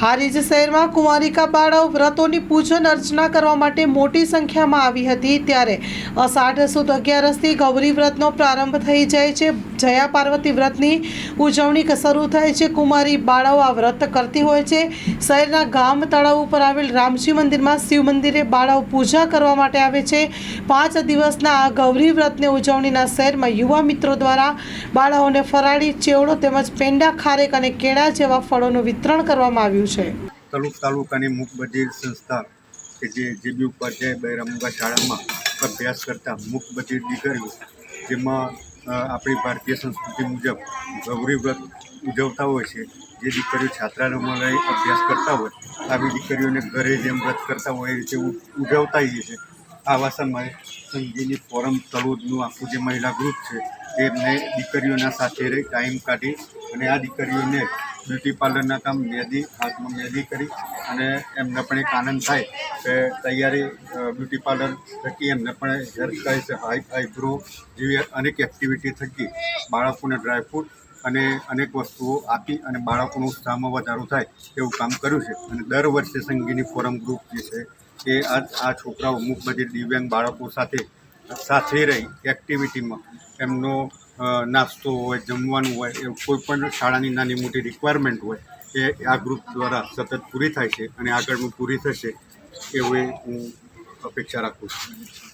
હારીજ શહેરમાં કુંવારિકા બાળાઓ વ્રતોની પૂજન અર્ચના કરવા માટે મોટી સંખ્યામાં આવી હતી ત્યારે અષાઢ સુદ અગિયારસથી ગૌરી વ્રતનો પ્રારંભ થઈ જાય છે. જયા પાર્વતી વ્રતની ઉજવણી શરૂ થાય છે. કુમારી બાળાઓ આ વ્રત કરતી હોય છે. શહેરના ગામ તળાવ ઉપર આવેલ રામજી મંદિરમાં શિવ મંદિરે બાળાઓ પૂજા કરવા માટે આવે છે. પાંચ દિવસના આ ગૌરી વ્રતની ઉજવણીના શહેરમાં યુવા મિત્રો દ્વારા બાળાઓને ફરાળી ચેવડો તેમજ પેંડા, ખારેક અને કેળા જેવા ફળોનું વિતરણ કરવામાં આવ્યું છે. તલુક તાલુકાની મુખ બધિર સંસ્થા કે જે જેબી ઉપાધ્યાય બૈરામુગા શાળામાં અભ્યાસ કરતા મુખ બધિર દીકરીઓ, જેમાં આપણી ભારતીય સંસ્કૃતિ મુજબ ગૌરી વ્રત ઉજવતા હોય છે, જે દીકરીઓ છાત્રાલયમાં રહી અભ્યાસ કરતા હોય, આવી દીકરીઓને ઘરે જેમ વ્રત કરતા હોય એ રીતે ઉજવતા હોઈએ છે આવા સમયે સંગીની ફોરમ તળોદનું આખું જે મહિલા ગ્રુપ છે, એમને દીકરીઓના સાથે રહી ટાઈમ કાઢી અને આ દીકરીઓને બ્યુટી પાર્લરના કામ મહેંદી હાથમાં મહેંદી કરી અને એમને પણ એક આનંદ થાય કે તૈયારી બ્યુટી પાર્લર થકી એમને પણ હેર છે, હાઈ આઈબ્રો જેવી અનેક એક્ટિવિટી થકી બાળકોને ડ્રાયફ્રૂટ અને અનેક વસ્તુઓ આપી અને બાળકોનો ઉત્સાહમાં વધારો થાય એવું કામ કર્યું છે. અને દર વર્ષે સંગીની ફોરમ ગ્રુપ જે છે એ આ આ છોકરાઓ અમુક બધી દિવ્યાંગ બાળકો સાથે સાથે રહી એક્ટિવિટીમાં એમનો નાસ્તો હોય, જમવાનું હોય, એ કોઈ પણ શાળાની નાની મોટી રિક્વાયરમેન્ટ હોય, એ આ ગ્રુપ દ્વારા સતત પૂરી થાય છે અને આગળનું પૂરી થશે, એવી હું અપેક્ષા રાખું છું.